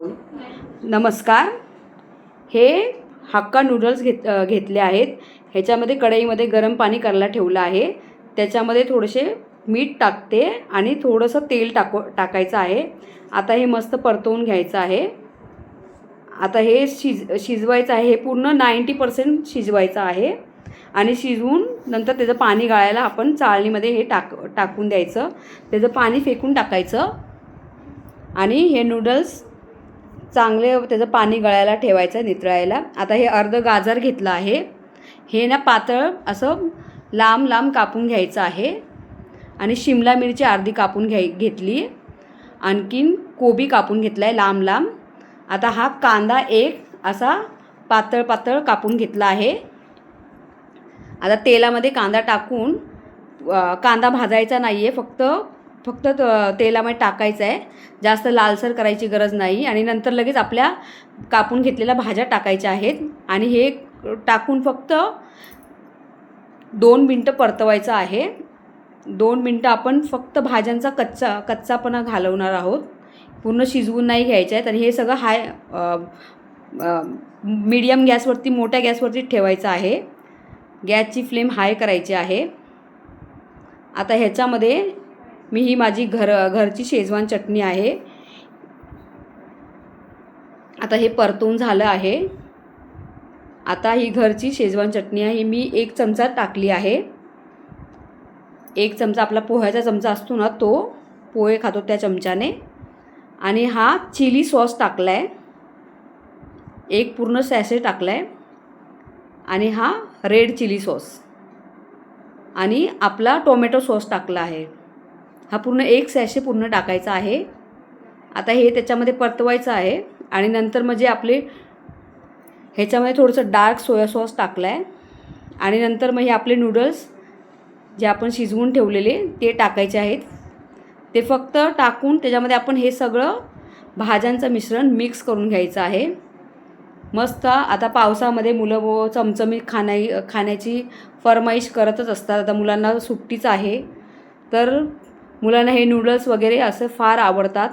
नमस्कार. हे hakka noodles घेत घेतले आहेत. ह्याच्यामध्ये कढईमध्ये गरम पाणी करायला ठेवलं आहे. त्याच्यामध्ये थोडेसे मीठ टाकते आणि थोडंसं तेल टाकू टाकायचं आहे. आता हे मस्त परतवून घ्यायचं आहे. आता हे शिज शिजवायचं आहे. हे पूर्ण नाईंटी पर्सेंट शिजवायचं आहे. आणि शिजवून नंतर त्याचं पाणी गाळायला आपण चाळणीमध्ये हे टाक टाकून द्यायचं. त्याचं पाणी फेकून टाकायचं. आणि हे नूडल्स चांगले त्याचं पाणी गळायला ठेवायचं नितळायला. आता हे अर्ध गाजर घेतलं आहे. हे ना पातळ असं लांब लांब कापून घ्यायचं आहे. आणि शिमला मिरची अर्धी कापून घ्याय घेतली. आणखीन कोबी कापून घेतला आहे लांब लांब. आता हा कांदा एक असा पातळ पातळ कापून घेतला आहे. आता तेलामध्ये कांदा टाकून कांदा भाजायचा नाही आहे फक्त फक्त त- तेलामध्ये टाकायचं आहे. जास्त लालसर करायची गरज नाही. आणि नंतर लगेच आपल्या कापून घेतलेल्या भाज्या टाकायच्या आहेत. आणि हे टाकून फक्त दोन मिनटं परतवायचं आहे. दोन मिनटं आपण फक्त भाज्यांचा कच्चा कच्चापणा घालवणार आहोत. पूर्ण शिजवून नाही घ्यायचे आहेत. आणि हे सगळं हाय मीडियम गॅसवरती मोठ्या गॅसवरती ठेवायचं आहे. गॅसची फ्लेम हाय करायची आहे. आता ह्याच्यामध्ये मी ही माझी घर घरची शेजवान चटणी आहे. आता हे परतून झालं आहे. आता ही घरची शेजवान चटणी आहे. मी एक चमचा टाकली आहे. एक चमचा आपला पोह्याचा चमचा असतो ना तो पोहे खातो त्या चमच्याने. आणि हा चिली सॉस टाकला आहे एक पूर्ण सॅसे टाकला आहे आणि हा रेड चिली सॉस. आणि आपला टोमॅटो सॉस टाकला आहे. हा पूर्ण एक सॅशे पूर्ण टाकायचा आहे. आता हे त्याच्यामध्ये परतवायचं आहे आणि नंतर म्हणजे आपले ह्याच्यामध्ये थोडंसं डार्क सोया सॉस टाकला आहे आणि नंतर मग हे आपले नूडल्स जे आपण शिजवून ठेवलेले ते टाकायचे आहेत. ते फक्त टाकून त्याच्यामध्ये आपण हे सगळं भाज्यांचं मिश्रण मिक्स करून घ्यायचं आहे. मस्त आता पावसामध्ये मुलं व चमचमीत खाण्या खाण्याची फरमाईश करतच असतात. आता मुलांना सुट्टीच आहे. तर मुलांना हे नूडल्स वगैरे असं फार आवडतात.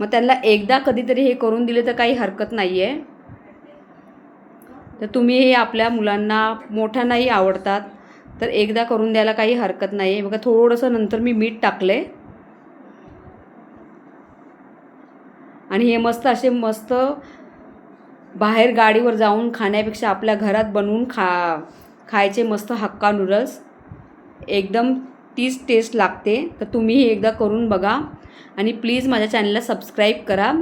मग त्यांना एकदा कधीतरी हे करून दिले तर काही हरकत नाही आहे तर तुम्ही हे आपल्या मुलांना मोठ्यांनाही आवडतात. तर एकदा करून द्यायला काही हरकत नाही आहे बघा थोडंसं नंतर मी मीठ टाकले. आणि हे मस्त असे मस्त बाहेर गाडीवर जाऊन खाण्यापेक्षा आपल्या घरात बनवून खा खायचे मस्त हक्का नूडल्स एकदम तीच टेस्ट लागते तर तुम्हीही एकदा करून बघा. आणि प्लीज माझ्या चॅनलला सबस्क्राईब करा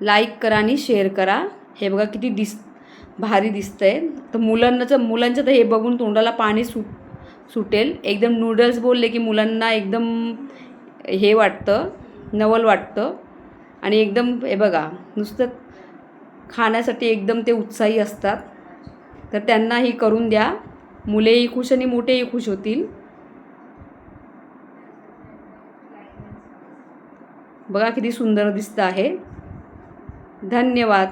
लाईक करा आणि शेअर करा. हे बघा किती दिस भारी दिसतं आहे तर मुलांनाचं मुलांचं तर हे बघून तोंडाला पाणी सुट सुटेल. एकदम नूडल्स बोलले की मुलांना एकदम हे वाटतं नवल वाटतं. आणि एकदम हे बघा नुसतं खाण्यासाठी एकदम ते उत्साही असतात. तर त्यांनाही करून द्या. मुलेही खुश आणि मोठेही खुश होतील. बघा किती सुंदर दिसतं आहे. धन्यवाद.